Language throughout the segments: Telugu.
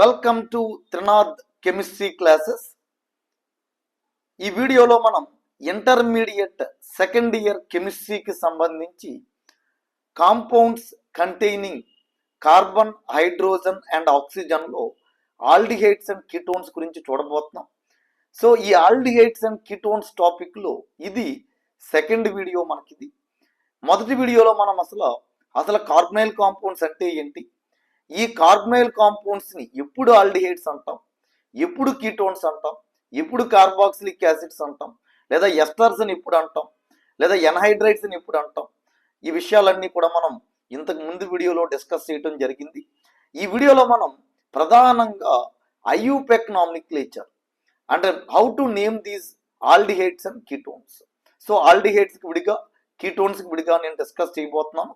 Welcome to Trinath chemistry classes ఈ వీడియోలో మనం ఇంటర్మీడియట్ సెకండ్ ఇయర్ కెమిస్ట్రీకి సంబంధించి compounds containing carbon hydrogen and ఆక్సిజన్లో aldehydes and ketones గురించి చూడబోతున్నాం. సో ఈ ఆల్డిహైడ్స్ అండ్ కిటోన్స్ టాపిక్లో ఇది సెకండ్ వీడియో మనకిది. మొదటి వీడియోలో మనం అసలు అసలు కార్బనైల్ కాంపౌండ్స్ అంటే ఏంటి? ఈ కార్బనైల్ కాంపౌండ్స్ని ఎప్పుడు ఆల్డిహైడ్స్ అంటాం? ఎప్పుడు కీటోన్స్ అంటాం? ఎప్పుడు కార్బాక్సిలిక్ యాసిడ్స్ అంటాం? లేదా ఎస్టర్స్ని ఎప్పుడు అంటాం? లేదా ఎన్హైడ్రైడ్స్ని ఎప్పుడు అంటాం? ఈ విషయాలన్నీ కూడా మనం ఇంతకు ముందు వీడియోలో డిస్కస్ చేయడం జరిగింది. ఈ వీడియోలో మనం ప్రధానంగా ఐయూపెక్ నామిక్లేచర్ అంటే how to name these aldehydes and ketones so ఆల్డిహైడ్స్కి విడిగా కీటోన్స్కి విడిగా నేను డిస్కస్ చేయబోతున్నాను.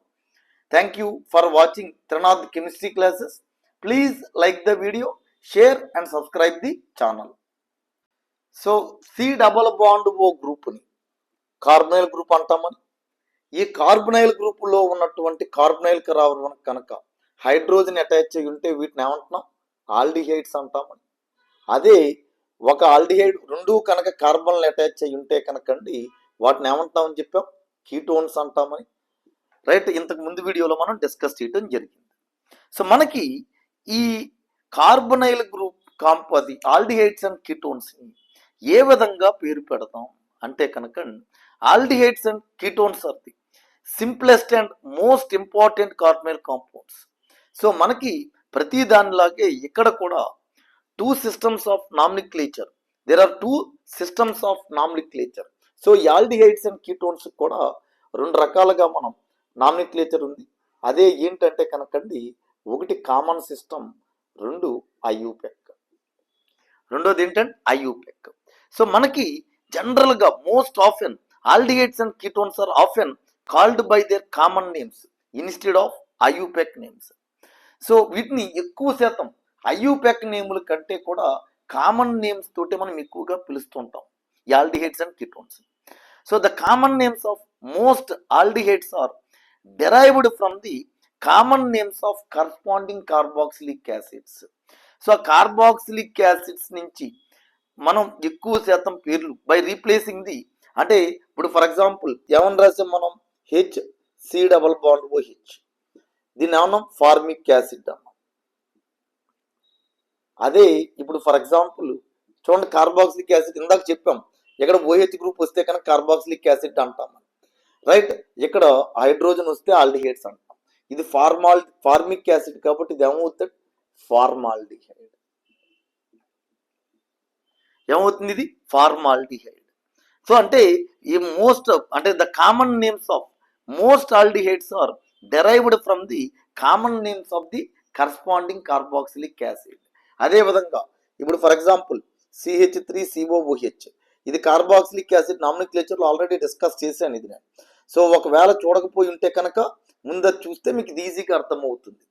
Thank you for watching Trinath chemistry classes please like the video share and subscribe the channel so C double bond O గ్రూప్ని కార్బనైల్ గ్రూప్ అంటామని. ఈ కార్బనైల్ గ్రూపులో ఉన్నటువంటి కార్బనైల్ రావడం కనుక హైడ్రోజన్ అటాచ్ అయ్యి ఉంటే వీటిని ఏమంటున్నాం? ఆల్డిహైడ్స్ అంటామని. అదే ఒక ఆల్డిహైడ్ రెండు కనుక కార్బన్లు అటాచ్ అయ్యి ఉంటే కనుకండి వాటిని ఏమంటామని చెప్పాం? కీటోన్స్ అంటామని. రైట్? ఇంతకు ముందు వీడియోలో మనం డిస్కస్ చేయడం జరిగింది. సో మనకి ఈ కార్బనైల్ గ్రూప్ కాంప్ అది ఆల్డిహైడ్స్ అండ్ కీటోన్స్ని ఏ విధంగా పేరు పెడతాం? అంటే కనుక aldehydes and ketones are the simplest and most important carbonyl compounds. So మనకి ప్రతి దానిలాగే ఇక్కడ కూడా two systems of nomenclature there are two systems of nomenclature so ఈ ఆల్డిహైడ్స్ అండ్ కీటోన్స్ కూడా రెండు రకాలుగా మనం నామినిక్లేచర్ ఉంది. అదే ఏంటంటే కనుకండి ఒకటి కామన్ సిస్టమ్ రెండు ఐయూపెక్. రెండోది ఏంటంటే ఐయూపెక్. సో మనకి జనరల్గా most often aldehydes and ketones are often called by their common names instead of IUPAC names. So వీటిని ఎక్కువ శాతం ఐయూపెక్ నేముల కంటే కూడా కామన్ నేమ్స్ తోటి మనం ఎక్కువగా పిలుస్తుంటాం ఈ aldehydes and ketones. So the common names of most aldehydes are derived from the common names of corresponding carboxylic acids so ఆ కార్బాక్సిలిక్ యాసిడ్స్ నుంచి మనం ఎక్కువ శాతం పేర్లు బై రీప్లేసింగ్ ది అంటే ఇప్పుడు ఫర్ ఎగ్జాంపుల్ ఏమని రాసాం మనం H C double bond O H దీన్ని ఏమన్నాం ఫార్మిక్ యాసిడ్ అన్నాం అదే ఇప్పుడు ఫర్ ఎగ్జాంపుల్ చూడండి కార్బాక్సిలిక్ యాసిడ్ ఇందాక చెప్పాం ఇక్కడ ఓహెచ్ గ్రూప్ వస్తే కనుక కార్బాక్సిలిక్ యాసిడ్ అంటాం రైట్ ఇక్కడ హైడ్రోజన్ వస్తే ఆల్డిహైడ్స్ అంటాం. ఇది ఫార్మాల్ ఫార్మిక్ యాసిడ్ కాబట్టి ఇది ఏమవుతుంది? ఫార్మాల్డిహైడ్ ఏమవుతుంది ఇది? ఫార్మాల్డిహైడ్ సో అంటే ఈ మోస్ట్ అంటే the common names of most aldehydes are derived from the common names of the corresponding carboxylic acid అదే విధంగా ఇప్పుడు for example CH three COOH ఇది కార్బాక్సిలిక్ యాసిడ్ నామినిక్లేచర్లో ఆల్రెడీ డిస్కస్ చేశాను ఇది నేను. సో ఒకవేళ చూడకపోయి ఉంటే కనుక ముందు చూస్తే మీకు ఇది ఈజీగా అర్థమవుతుంది.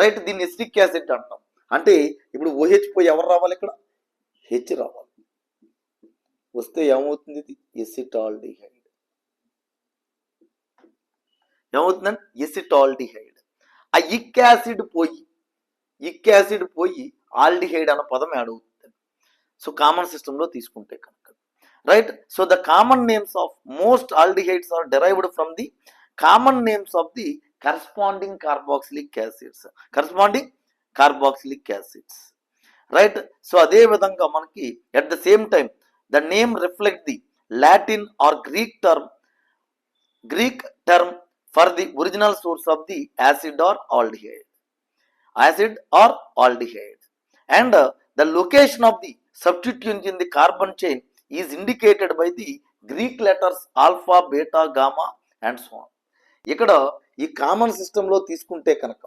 రైట్ దీన్ని ఎసిటిక్ యాసిడ్ అంటాం. అంటే ఇప్పుడు ఓహెచ్ పోయి ఎవరు రావాలి ఇక్కడ? హెచ్ రావాలి. వస్తే ఏమవుతుంది ఇది? ఎసిటాల్డిహైడ్. ఏమవుతుందంటే? ఎసిటాల్డిహైడ్. ఆ ఇక్ యాసిడ్ పోయి ఇక్ యాసిడ్ పోయి ఆల్డిహైడ్ అన్న పదం యాడ్ అవుతుంది. సో కామన్ సిస్టంలో తీసుకుంటే కనుక. right so the common names of most aldehydes are derived from the common names of the corresponding carboxylic acids corresponding carboxylic acids right so అదే విధంగా మనకి at the same time the name reflect the Latin or Greek term Greek term for the original source of the acid or aldehyde acid or aldehyde and the location of the substituent in the carbon chain is indicated by the Greek letters alpha beta gamma and so on ఇక్కడ ఈ కామన్ సిస్టంలో తీసుకుంటే కనుక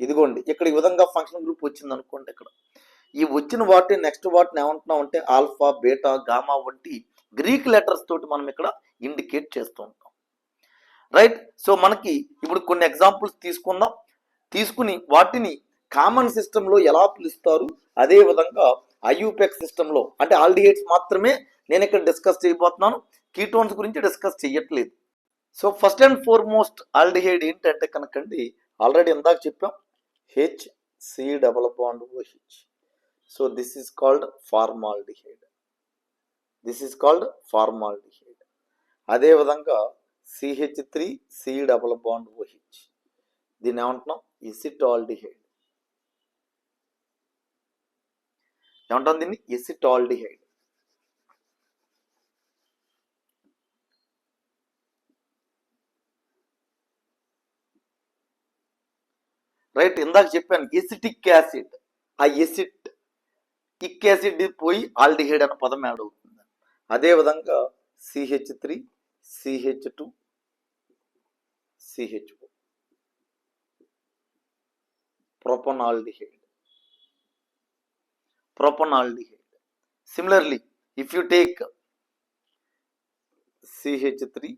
ఇదిగోండి ఇక్కడ ఈ విధంగా ఫంక్షన్ గ్రూప్ వచ్చింది అనుకోండి ఇక్కడ. ఈ వచ్చిన వాటిని నెక్స్ట్ వాటిని ఏమంటున్నాం అంటే ఆల్ఫా బేటా గామా వంటి గ్రీక్ లెటర్స్ తోటి మనం ఇక్కడ ఇండికేట్ చేస్తూ ఉంటాం. రైట్ సో మనకి ఇప్పుడు కొన్ని ఎగ్జాంపుల్స్ తీసుకుందాం. తీసుకుని వాటిని కామన్ సిస్టంలో ఎలా పిలుస్తారు? అదేవిధంగా ఐయూపెక్ సిస్టంలో అంటే ఆల్డిహైడ్స్ మాత్రమే నేను ఇక్కడ డిస్కస్ చేయబోతున్నాను. కీటోన్స్ గురించి డిస్కస్ చేయట్లేదు. So first and foremost aldehyde ఏంటంటే కనుకండి ఆల్రెడీ ఇందాక చెప్పాం H C double bond OH so this is called formaldehyde. This is called formaldehyde. అదేవిధంగా CH three C double bond OH దీన్ని ఏమంటున్నాం? ఇసిటాల్డిహైడ్ ఏమంటాం దీన్ని? ఎసిటాల్డిహైడ్. రైట్ ఇందాక చెప్పాను ఎసిటిక్ యాసిడ్. ఆ ఎసిడ్ ఇక్ యాసిడ్ పోయి ఆల్డిహైడ్ అన్న పదం యాడ్ అవుతుంది. అదేవిధంగా CH three CH two CH propionaldehyde. Propionaldehyde similarly if you take CH three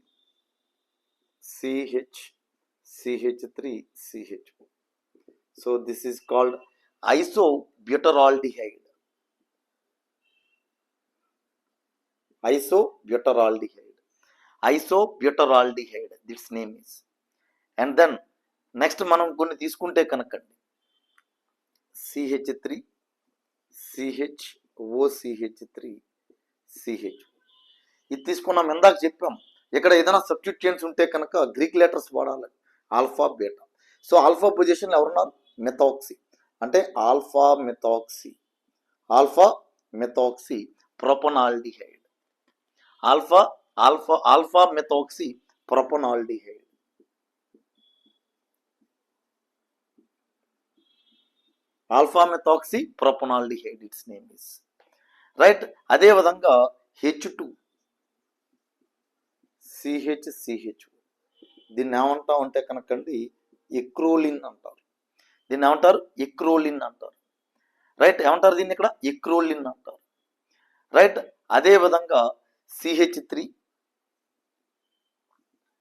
CH CH three CH so this is called isobutyraldehyde. Iso isobutyraldehyde that's name is and then next మనం కొన్ని తీసుకుంటే కనుకండి CH three CH OCH three CH ఇది తీసుకున్నాం. ఇందాక చెప్పాం. ఇక్కడ ఏదైనా సబ్స్టిట్యూయెంట్స్ ఉంటే కనుక గ్రీక్ లెటర్స్ వాడాలి. ఆల్ఫా బీటా సో ఆల్ఫా పొజిషన్లో ఎవరున్నారు? మెథాక్సీ అంటే alpha methoxy alpha methoxy propanaldehyde alpha alpha alpha methoxy propionaldehyde alpha methoxy propionaldehyde its name is right అదే విధంగా హెచ్ టూ సిహెచ్ సిహెచ్ దీన్ని ఏమంటాం అంటే కనుకండి ఎక్రోలిన్ అంటారు. దీన్ని ఏమంటారు? ఎక్రోలిన్ అంటారు. రైట్ ఏమంటారు దీన్ని ఇక్కడ? ఎక్రోలిన్ అంటారు. రైట్ అదే విధంగా CH three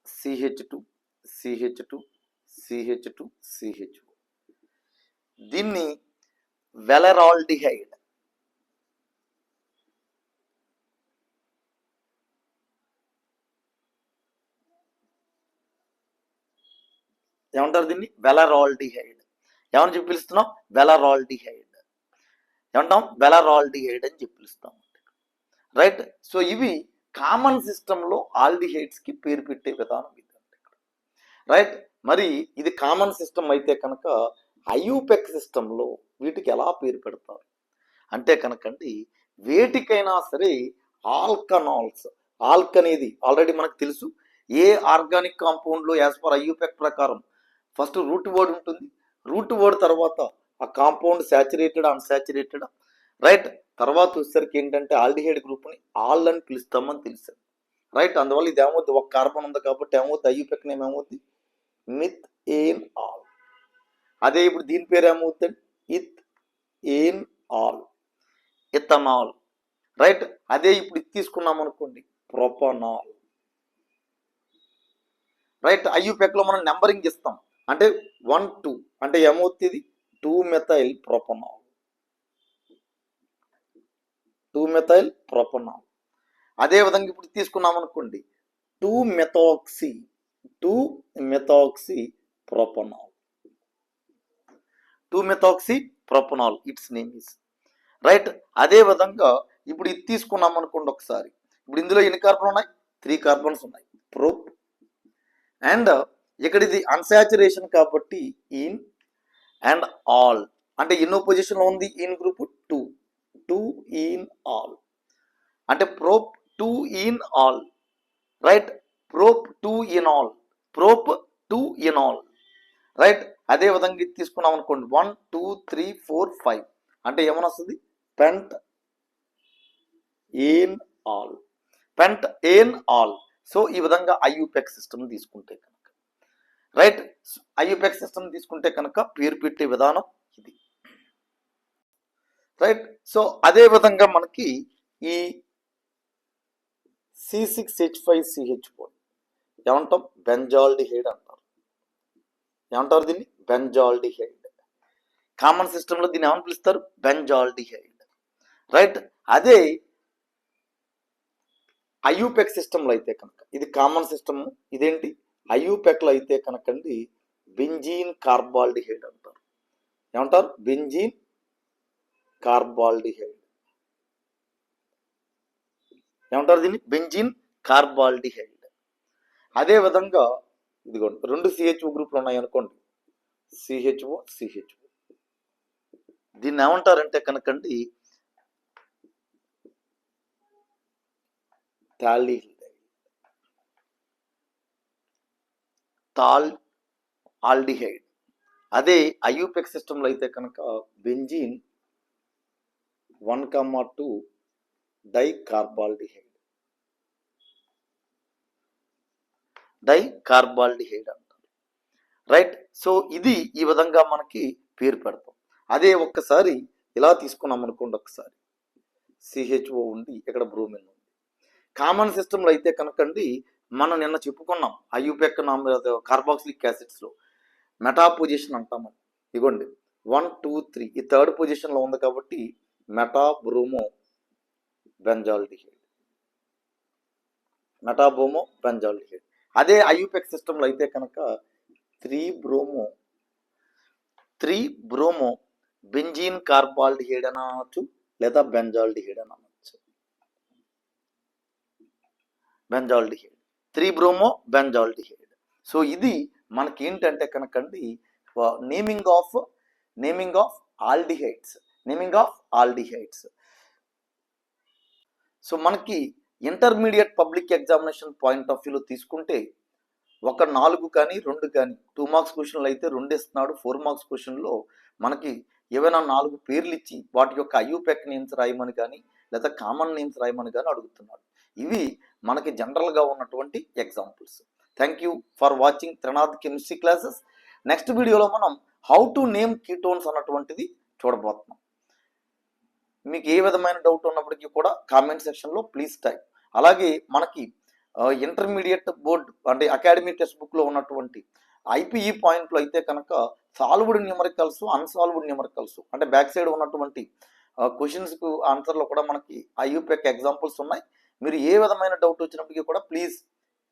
CH two CH two CH two CH దీన్ని వెలరాల్డిహైడ్. ఏమంటారు దీన్ని? వెలరాల్డిహైడ్. ఏమని చెప్పి పిలుస్తున్నాం? వెలరాల్డిహైడ్. ఏమంటాం? వెలరాల్డిహైడ్ అని చెప్పి పిలుస్తాం. రైట్? సో ఇవి కామన్ సిస్టంలో ఆల్డిహైడ్స్కి పేరు పెట్టే విధానం ఇది రైట్? మరి ఇది కామన్ సిస్టమ్ అయితే కనుక ఐయూపెక్ సిస్టంలో వీటికి ఎలా పేరు పెడతారు? అంటే కనుకండి వేటికైనా సరే ఆల్కనాల్స్ ఆల్క్ అనేది ఆల్రెడీ మనకు తెలుసు. ఏ ఆర్గానిక్ కాంపౌండ్లో యాజ్ పర్ ఐయూపెక్ ప్రకారం ఫస్ట్ రూట్ వర్డ్ ఉంటుంది. రూట్ వర్డ్ తర్వాత ఆ కాంపౌండ్ శాచురేటెడ్ అన్సాచురేటెడ్ రైట్? తర్వాత వచ్చేసరికి ఏంటంటే ఆల్డిహైడ్ గ్రూప్ని ఆల్ అని పిలుస్తామని తెలుసు. రైట్? అందువల్ల ఇది ఏమవుద్ది? ఒక కార్బన్ ఉంది కాబట్టి ఏమవుద్ది? ఐయూపెక్ నేమ్ ఏమవుద్ది? Methanal. అదే ఇప్పుడు దీని పేరు ఏమవుతుంది ethanal. Ethanal. Right? అదే ఇప్పుడు ఇది తీసుకున్నాం అనుకోండి. ప్రొపనాల్. రైట్? ఐయుపెక్లో మనం నెంబరింగ్ ఇస్తాం. అంటే వన్ టూ. అంటే ఏమవుతుంది two methyl propanal two methyl propanal అదే విధంగా ఇప్పుడు తీసుకున్నాం అనుకోండి. Two methoxy two methoxy propanal two methoxy propanal its name is right అదే విధంగా ఇప్పుడు ఇది తీసుకున్నాం అనుకోండి ఒకసారి. ఇప్పుడు ఇందులో ఎన్ని కార్బన్ ఉన్నాయి? త్రీ కార్బన్స్ ఉన్నాయి. ప్రోప్ అండ్ ఇక్కడ ఇది అన్సాచురేషన్ కాబట్టి ఇన్ అండ్ ఆల్ అంటే ఎన్నో పొజిషన్లో ఉంది? Ene group two two enal అంటే prop two enal right prop two enal prop two enal right అదే విధంగా ఇది తీసుకున్నాం అనుకోండి. One two three four five అంటే ఏమని వస్తుంది pentanal pentanal so ఈ విధంగా ఐయుపెక్ సిస్టమ్ తీసుకుంటే కనుక. రైట్ ఐయుపెక్ సిస్టమ్ తీసుకుంటే కనుక పేరు పెట్టే విధానం ఇది. రైట్ సో అదే విధంగా మనకి ఈ C six H five CH four ఏమంటాం? బెంజాల్డిహైడ్ అంటారు. ఏమంటారు దీన్ని? బెంజాల్డిహైడ్. కామన్ సిస్టంలో దీన్ని ఏమని పిలుస్తారు? బెంజాల్డిహైడ్. రైట్? అదే అయూపెక్ సిస్టంలో అయితే కనుక ఇది కామన్ సిస్టమ్ ఇదేంటి? అయూపెక్లో అయితే కనుకండి బెంజీన్ కార్బాల్డిహైడ్ అంటారు. ఏమంటారు? Benzene carbaldehyde. ఏమంటారు దీన్ని? Benzene carbaldehyde. అదే విధంగా ఇదిగోండి రెండు సిహెచ్ఓ గ్రూపులు ఉన్నాయి అనుకోండి సిహెచ్ఓ సిహెచ్ఓ. దీన్ని ఏమంటారంటే కనుకండి తాళి తాల్ ఆల్డిహైడ్. అదే ఐయూపెక్ సిస్టంలో అయితే కనుక benzene one comma two di carbaldehyde di carbaldehyde right? So ఇది ఈ విధంగా మనకి పేరు పెడతాం. అదే ఒక్కసారి ఇలా తీసుకున్నాం అనుకోండి ఒకసారి. సిహెచ్ఓ ఉంది ఇక్కడ బ్రూమిన్ ఉంది. కామన్ సిస్టంలో అయితే కనుకండి మనం నిన్న చెప్పుకున్నాం ఐయుపెక్ కార్బాక్సిలిక్ యాసిడ్స్లో. మెటా పొజిషన్ అంటాము ఇగోండి వన్ టూ త్రీ. ఈ థర్డ్ పొజిషన్లో ఉంది కాబట్టి meta bromo benzaldehyde meta bromo benzaldehyde అదే ఐయుపెక్ సిస్టంలో అయితే కనుక three bromo three bromo benzene carbaldehyde అని అనవచ్చు లేదా బెంజాల్డిహైడ్ అని అనవచ్చు benzaldehyde three bromo benzaldehyde so ఇది మనకి ఏంటంటే కనుకండి naming of naming of aldehydes. Naming of aldehydes. So మనకి intermediate public examination point of వ్యూలో తీసుకుంటే ఒక నాలుగు కానీ రెండు కానీ టూ మార్క్స్ క్వశ్చన్లు అయితే రెండు ఇస్తున్నాడు ఫోర్ మార్క్స్ క్వశ్చన్లో మనకి ఏవైనా నాలుగు పేర్లు ఇచ్చి వాటి యొక్క ఐయూపెక్ నేమ్స్ రాయమని కానీ లేదా కామన్ నేమ్స్ రాయమని కానీ అడుగుతున్నాడు. ఇవి మనకి జనరల్గా ఉన్నటువంటి examples thank you for watching Trinath chemistry classes next వీడియోలో మనం హౌ టు నేమ్ కీటోన్స్ అన్నటువంటిది చూడబోతున్నాం. మీకు ఏ విధమైన డౌట్ ఉన్నప్పటికీ కూడా కామెంట్ సెక్షన్లో ప్లీజ్ టైప్ అలాగే మనకి ఇంటర్మీడియట్ బోర్డ్ అంటే అకాడమీ టెక్స్ట్ బుక్లో ఉన్నటువంటి ఐపీఈ పాయింట్లో అయితే కనుక సాల్వ్డ్ న్యూమరికల్స్ అన్సాల్వ్డ్ న్యూమరికల్స్ అంటే బ్యాక్ సైడ్ ఉన్నటువంటి క్వశ్చన్స్కు ఆన్సర్లో కూడా మనకి ఐయూపెక్ ఎగ్జాంపుల్స్ ఉన్నాయి. మీరు ఏ విధమైన డౌట్ వచ్చినప్పటికీ కూడా please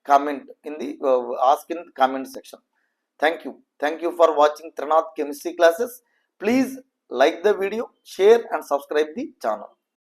comment in the ask in comment section thank you thank you for watching Trinath chemistry classes please like the video share and subscribe the channel